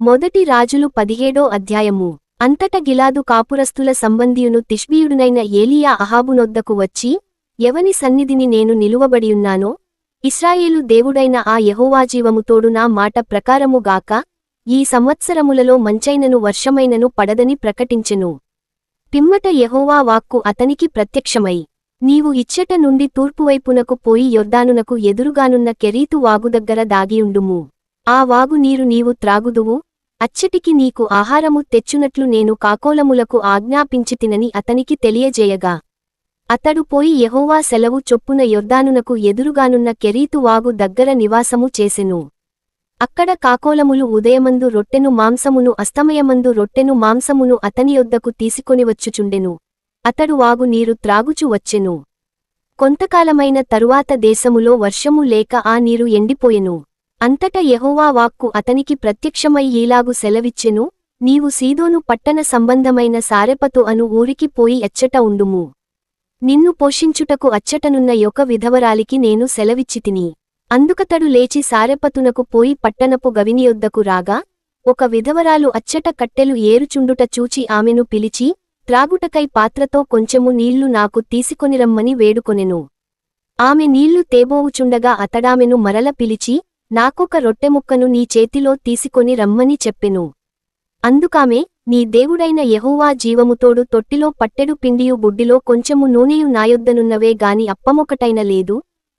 మొదటి రాజులు పదిహేడో అధ్యాయము. అంతట గిలాదు కాపురస్తుల సంబంధియును తిష్బీయుడునైన ఏలియా అహాబునొద్దకు వచ్చి ఎవని సన్నిధిని నేను నిలువబడియున్నానో? ఇస్రాయేలు దేవుడైన ఆ యహోవాజీవముతోడు నా మాట ప్రకారముగాక ఈ సంవత్సరములలో మంచైనను వర్షమైనను పడదని ప్రకటించెను. పిమ్మట యహోవా వాక్కు అతనికి ప్రత్యక్షమై నీవు ఇచ్చట నుండి తూర్పువైపునకు పోయి యొర్దానునకు ఎదురుగానున్న కెరీతు వాగు దగ్గర దాగియుండుము. ఆ వాగు నీరు నీవు త్రాగుదువు అచ్చటికి నీకు ఆహారము తెచ్చునట్లు నేను కాకోలములకు ఆజ్ఞాపించితినని అతనికి తెలియజేయగా. అతడు పోయి యహోవా సెలవు చొప్పున యొర్దానునకు ఎదురుగానున్న కెరీతు వాగు దగ్గర నివాసము చేసెను. అక్కడ కాకోలములు ఉదయమందు రొట్టెను మాంసమును అస్తమయమందు రొట్టెను మాంసమును అతని యొద్దకు తీసుకొనివచ్చుచుండెను అతడు వాగు నీరు త్రాగుచు వచ్చెను. కొంతకాలమైన తరువాత దేశములో వర్షము లేక ఆ నీరు ఎండిపోయెను. అంతట యహోవా వాక్కు అతనికి ప్రత్యక్షమై ఈలాగు సెలవిచ్చెను నీవు సీదోను పట్టణ సంబంధమైన సారెపతు అను ఊరికి పోయి అచ్చట ఉండుము. నిన్ను పోషించుటకు అచ్చటనున్న యొక్క విధవరాలికి నేను సెలవిచ్చితిని. అందుకతడు లేచి సారెపతునకు పోయి పట్టణపు గవినియొద్దకు రాగా ఒక విధవరాలు అచ్చట కట్టెలు ఏరుచుండుట చూచి ఆమెను పిలిచి త్రాగుటకై పాత్రతో కొంచెము నీళ్ళు నాకు తీసుకొనిరమ్మని వేడుకొనెను. ఆమె నీళ్ళు తేబోవుచుండగా అతడామెను మరల పిలిచి నాకొక రొట్టెముక్కను నీ చేతిలో తీసుకొని రమ్మని చెప్పెను. అందుకామె నీ దేవుడైన యెహోవా జీవముతోడు తొట్టిలో పట్టెడు పిండియు బుడ్డిలో కొంచెము నూనెయు నాయొద్దనున్నవే గాని అప్పమొకటైన లేదు.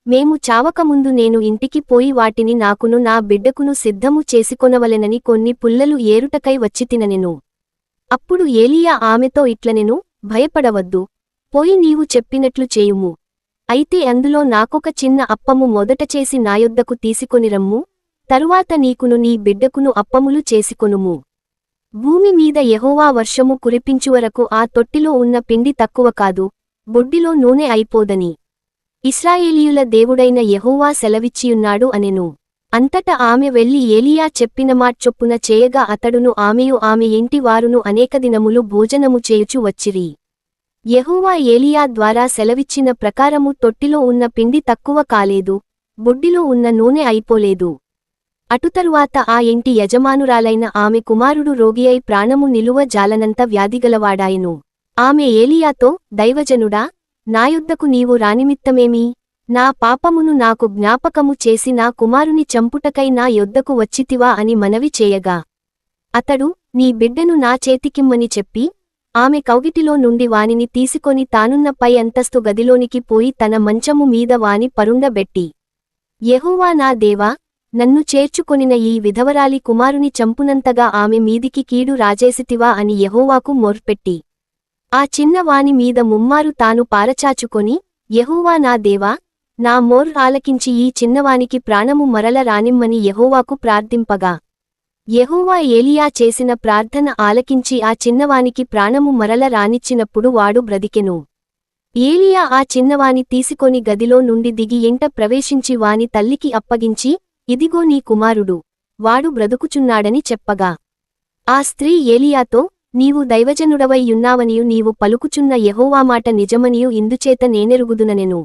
మేము చావకముందు నేను ఇంటికి పోయి వాటిని నాకును నా బిడ్డకును సిద్ధము చేసుకొనవలెనని కొన్ని పుల్లలు ఏరుటకై వచ్చి తిననెను. అప్పుడు ఏలియా ఆమెతో ఇట్లనెను భయపడవద్దు. పోయి నీవు చెప్పినట్లు చేయుము. అయితే అందులో నాకొక చిన్న అప్పము మొదట చేసి నాయొద్దకు తీసుకొనిరమ్ము తరువాత నీకును నీ బిడ్డకును అప్పములు చేసుకొనుము. భూమి మీద యహోవా వర్షము కురిపించువరకు ఆ తొట్టిలో ఉన్న పిండి తక్కువ కాదు బొడ్డిలో నూనె అయిపోదని. ఇస్రాయేలీయుల దేవుడైన యహోవా సెలవిచ్చియున్నాడు అనెను. అంతట ఆమె వెళ్ళి ఏలియా చెప్పిన మాట్చొప్పున చేయగా అతడును ఆమెయు ఆమె ఇంటి వారును అనేక దినములు భోజనము చేయుచు వచ్చిరి. యహూవా ఏలియా ద్వారా సెలవిచ్చిన ప్రకారము తొట్టిలో ఉన్న పిండి తక్కువ కాలేదు బుడ్డిలో ఉన్న నూనె అయిపోలేదు. అటుతరువాత ఆ ఇంటి యజమానురాలైన ఆమె కుమారుడు రోగియై ప్రాణము నిలువ జాలనంత వ్యాధిగలవాడాయెను. ఆమె ఏలియాతో దైవజనుడా నాయుద్దకు నీవు రానిమిత్తమేమి? నా పాపమును నాకు జ్ఞాపకము చేసి నా కుమారుని చంపుటకై నా యొద్దకు వచ్చితివా అని మనవి చేయగా. అతడు నీ బిడ్డను నా చేతికిమ్మని చెప్పి ఆమె కౌగిటిలో నుండి వానిని తీసుకొని తానున్న పై అంతస్తు గదిలోనికి పోయి తన మంచము మీద వాని పరుండబెట్టి యహోవా నా దేవా నన్ను చేర్చుకొనిన ఈ విధవరాలి కుమారుని చంపునంతగా ఆమె మీదికి కీడు రాజేసితివా అని యహోవాకు మొర్పెట్టి ఆ చిన్నవాని మీద ముమ్మారు తాను పారచాచుకొని యహోవా నా దేవా నా మోర్ ఆలకించి ఈ చిన్నవానికి ప్రాణము మరల రానిమ్మని యహోవాకు ప్రార్థింపగా యెహోవా ఏలియా చేసిన ప్రార్థన ఆలకించి ఆ చిన్నవానికి ప్రాణము మరల రానిచ్చినప్పుడు వాడు బ్రతికెను. ఏలియా ఆ చిన్నవాని తీసుకొని గదిలో నుండి దిగి ఎంట ప్రవేశించి వాని తల్లికి అప్పగించి ఇదిగో నీ కుమారుడు వాడు బ్రతుకుచున్నాడని చెప్పగా. ఆ స్త్రీ ఏలియాతో నీవు దైవజనుడవై యున్నావనియు నీవు పలుకుచున్న యెహోవా మాట నిజమనియు ఇందుచేత నేనెరుగుదుననెను.